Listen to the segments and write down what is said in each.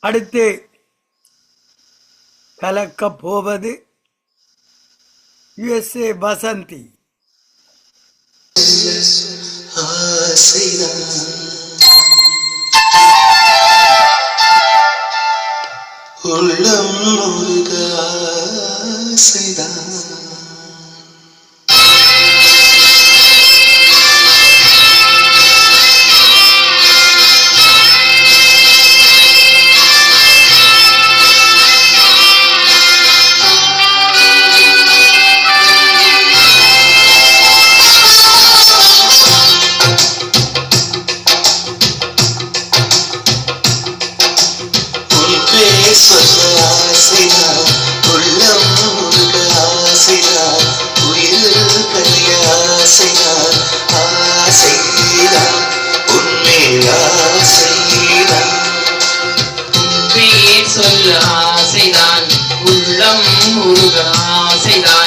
அடுத்து கலக்க போவது யுஎஸ்ஏ வசந்தி. உள்ளம் முருகாசைதான் சொல்ல ஆசையா உள்ளம் முழுக்க ஆசையா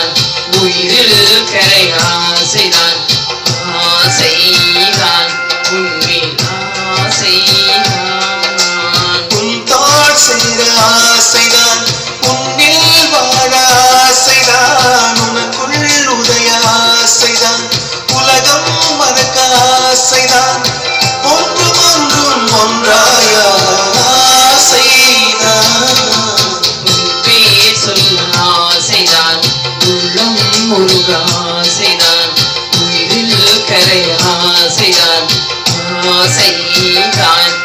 உயிர் உயிரில் கரை ஆசைதான் ஆசைதான். செய்தான்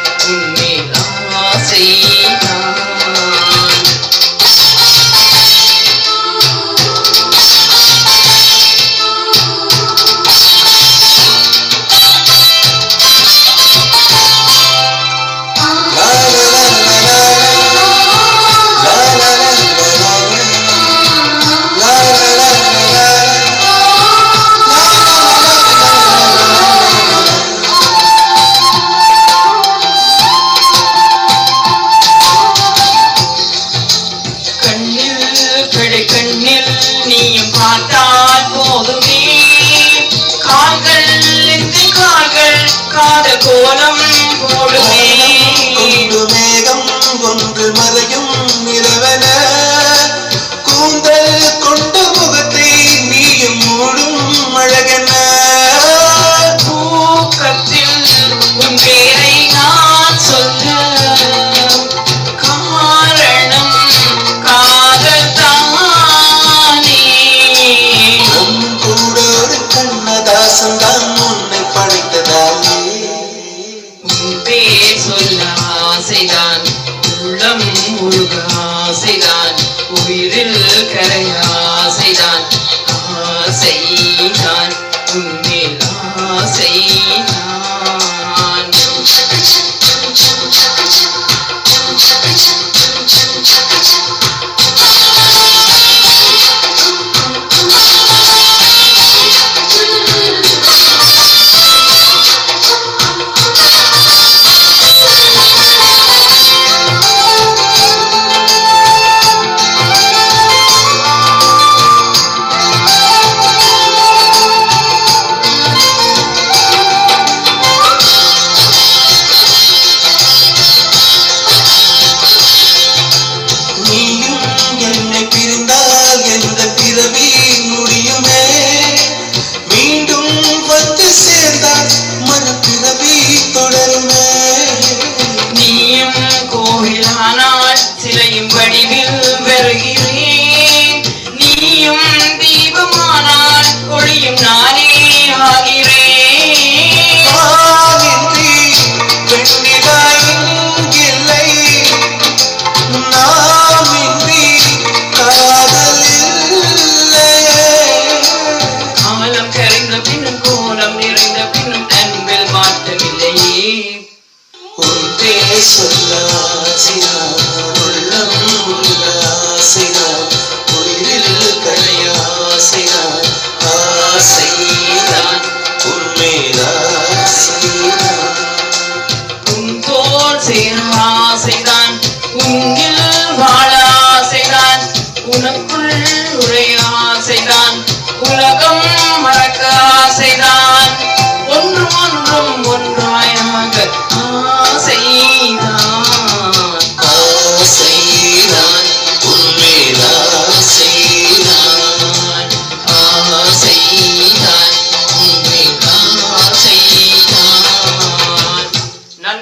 Krishna, Hare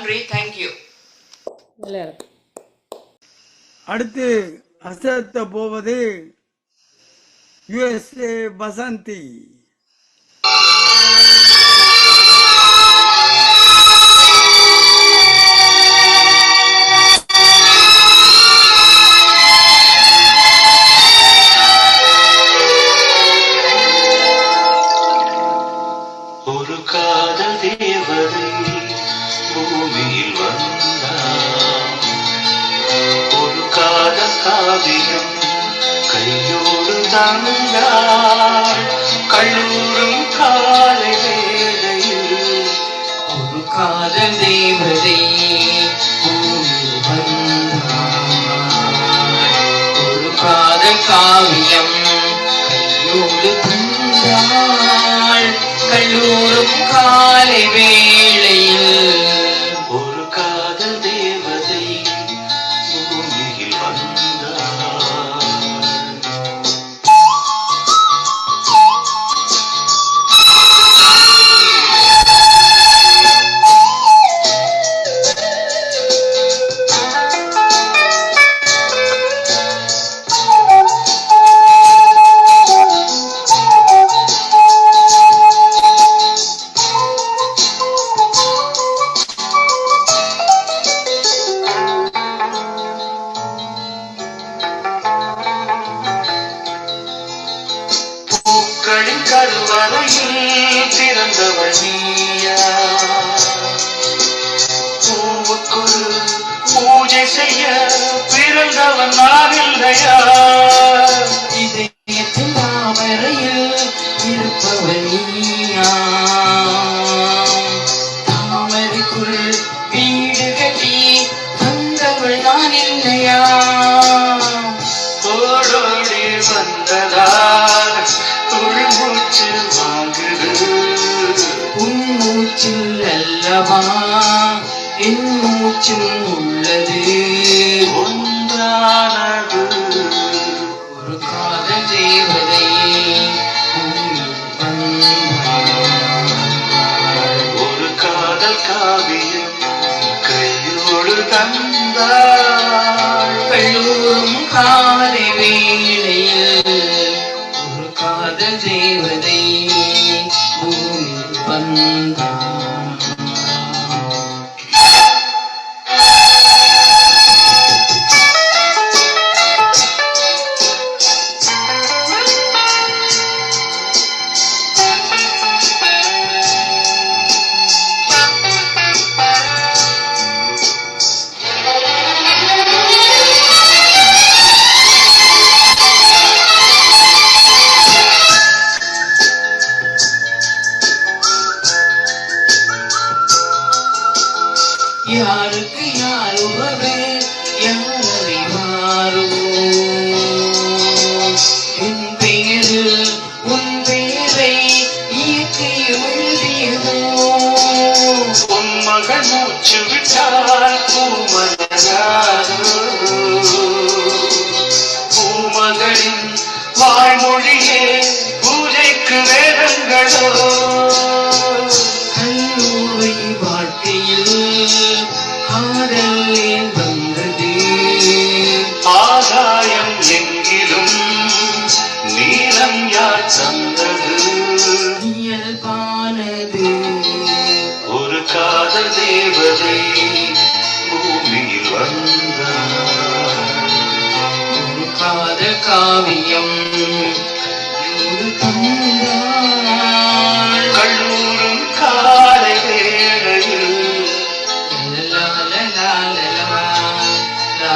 நன்றி. தேங்க்யூ அடுத்து அசத்த போவது யுஎஸ்ஏ வசந்தி. காவியம். கையோடு தந்தாள் கல்லூரும் காலை வேளையில் ஒரு காதல் தேவதை ஒரு காதல் காவியம் கையோடு தந்தாள் கல்லூரும் காலை வேளையில் கருவறையில் பிறந்தவள் பூவுக்குள் பூஜை செய்ய பிறந்தவன் நான் இல்லையா? அல்லவா என் மூச்சும் உள்ளது. ஒன்றானது. ஒரு காதல் தேவதை பூமியில் வந்தாள். ஒரு காதல் காவியம் கையோடு தந்தாள். கல்லூரும் காலை காதல் காவியம் ஒரு தந்தாள் கல்லூரும் காலை வேளையில் லா லா லா லா லா லா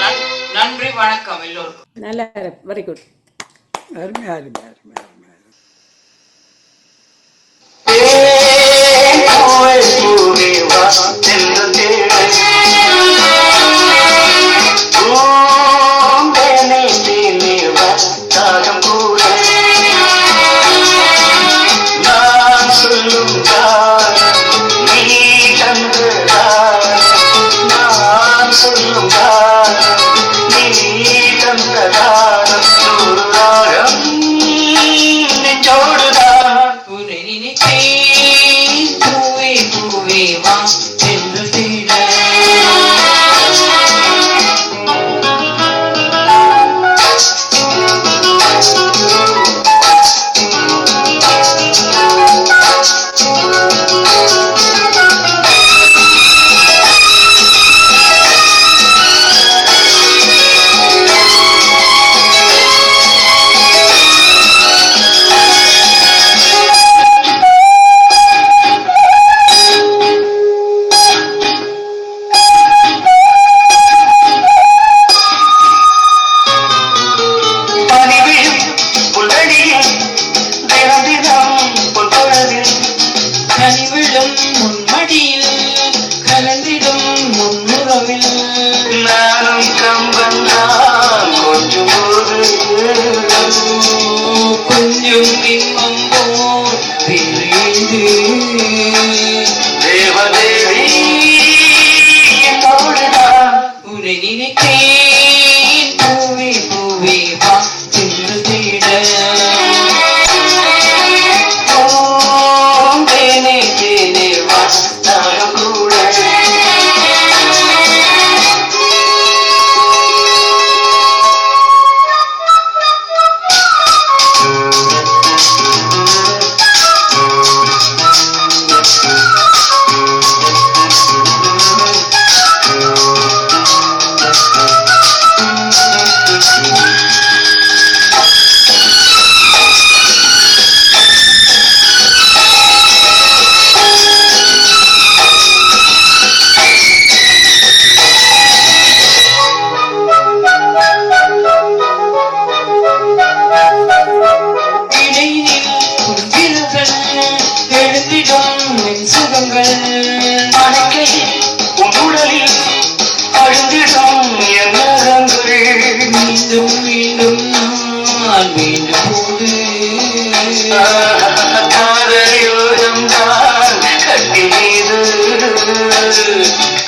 லா நன்றி வணக்கம் எல்லோருக்கும் நல்லா வெரி குட் அருமை அருமை அருமை ಹೋಗುವೆವಾ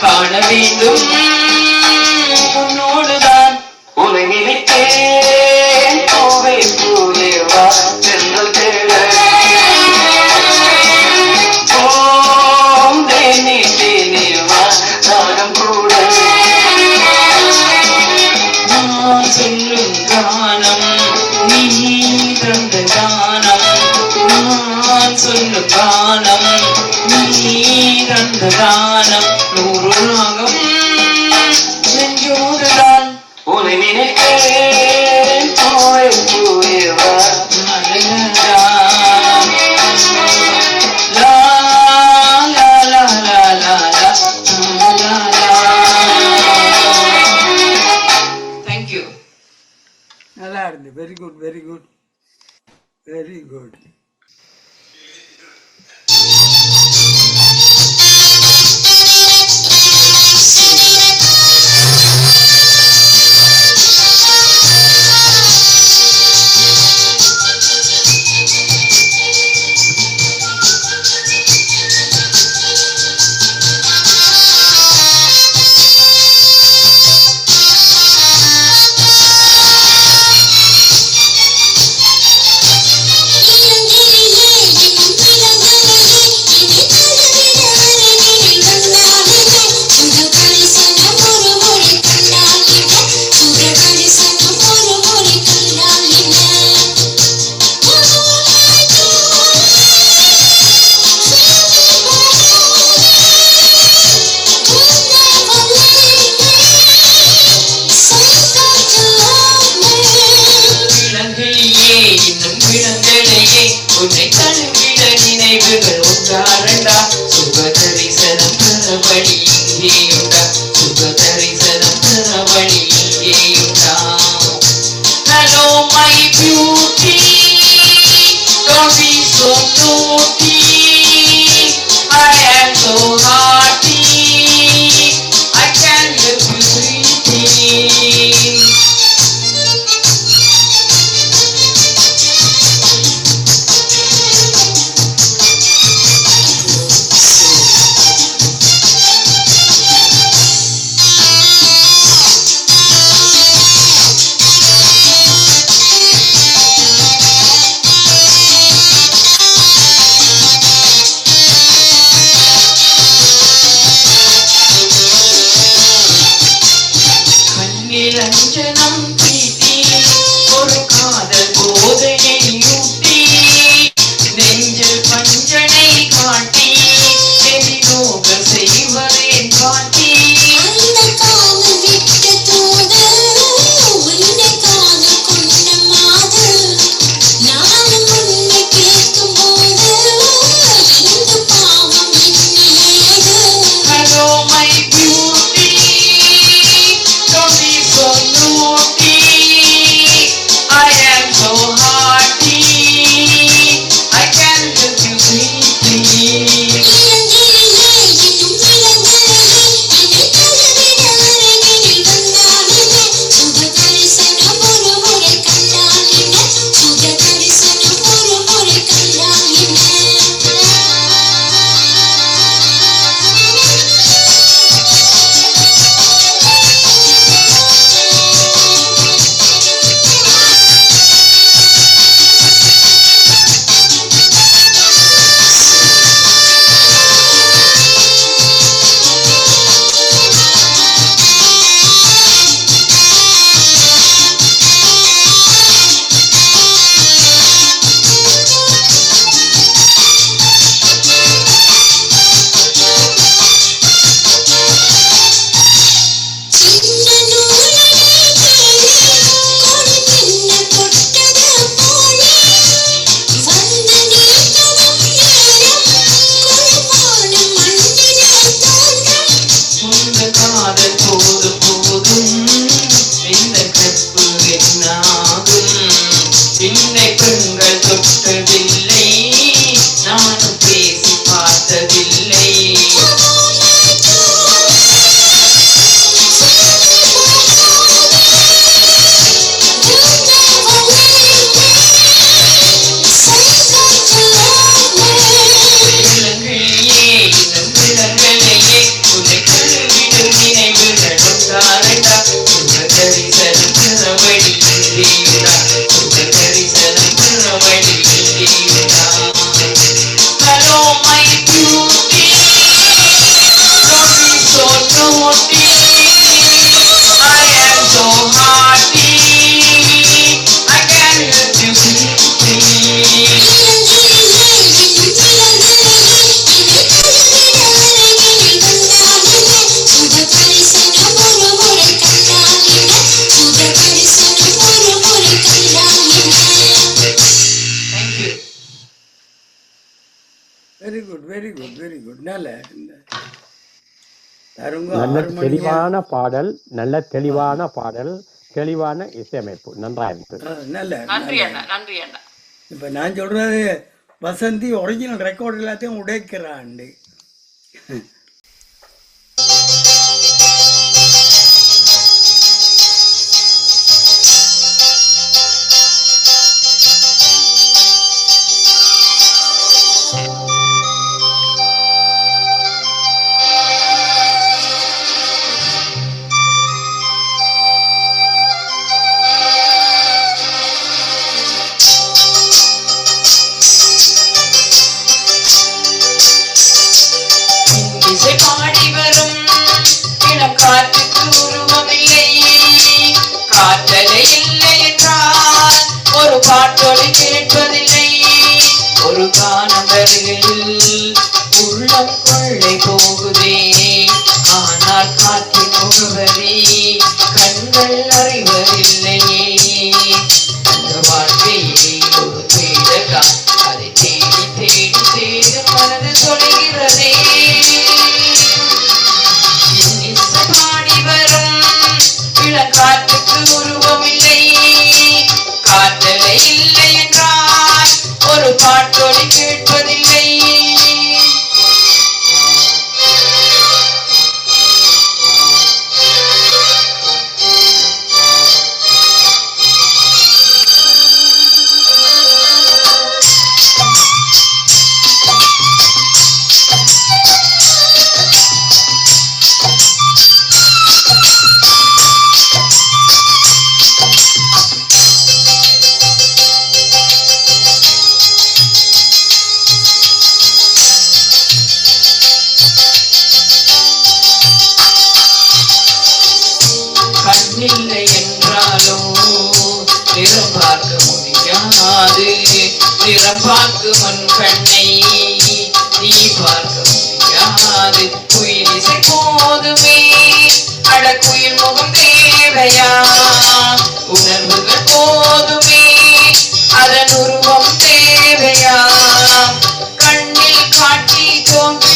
காண வேண்டும். very good. நல்ல தெளிவான பாடல் நல்ல தெளிவான பாடல் தெளிவான இசையமைப்பு. நன்றா இருக்கு. ஆ, நல்ல நன்றி இப்போ நான் சொல்றது வசந்தி ஒரிஜினல் ரெக்கார்ட் எல்லாத்தையும் உடைக்கிறாண்டு காற்றலை இல்லை என்றால் ஒரு பாட்டொலி கேட்பதில்லை. ஒரு கானம் வருகையில் உள்ளம் கொள்ளை போகுதே. ஆனால் காற்றின் முகவரி கண்கள் அறிவதில்லையே. அந்த வாழ்க்கையிலே ஒரு தேடல்தான் அதை தேடி தேடி தேடி மனது சொல்கிறதே. இசை ஒரு பாட்டொலி கேட்பதில்லை. don't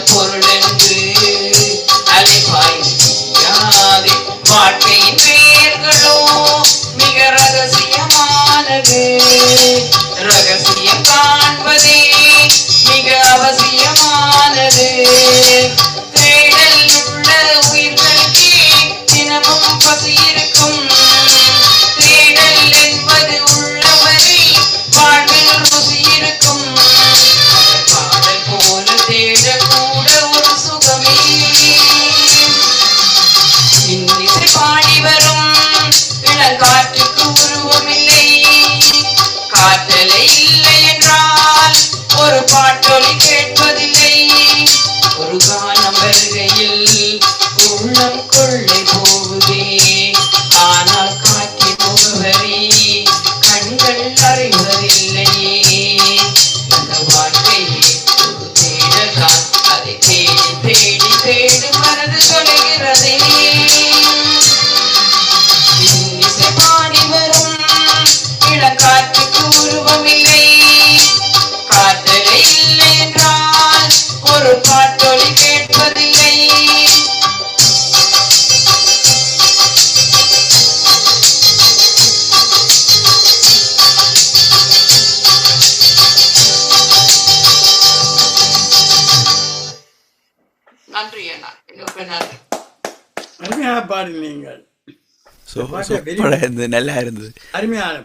பொருள் என்று அலைபாயாதே வாழ்க்கையின் பெயர்களோ மிக ரகசியமானது. ரகசியம் காண்பதே மிக அவசியமானது. தேடல் உள்ள உயிர்களுக்கே தினமும் பசியிருக்கும் பாட்டொலி கேட்பதில்லை படம் இருந்தது நல்லா இருந்தது. அருமையான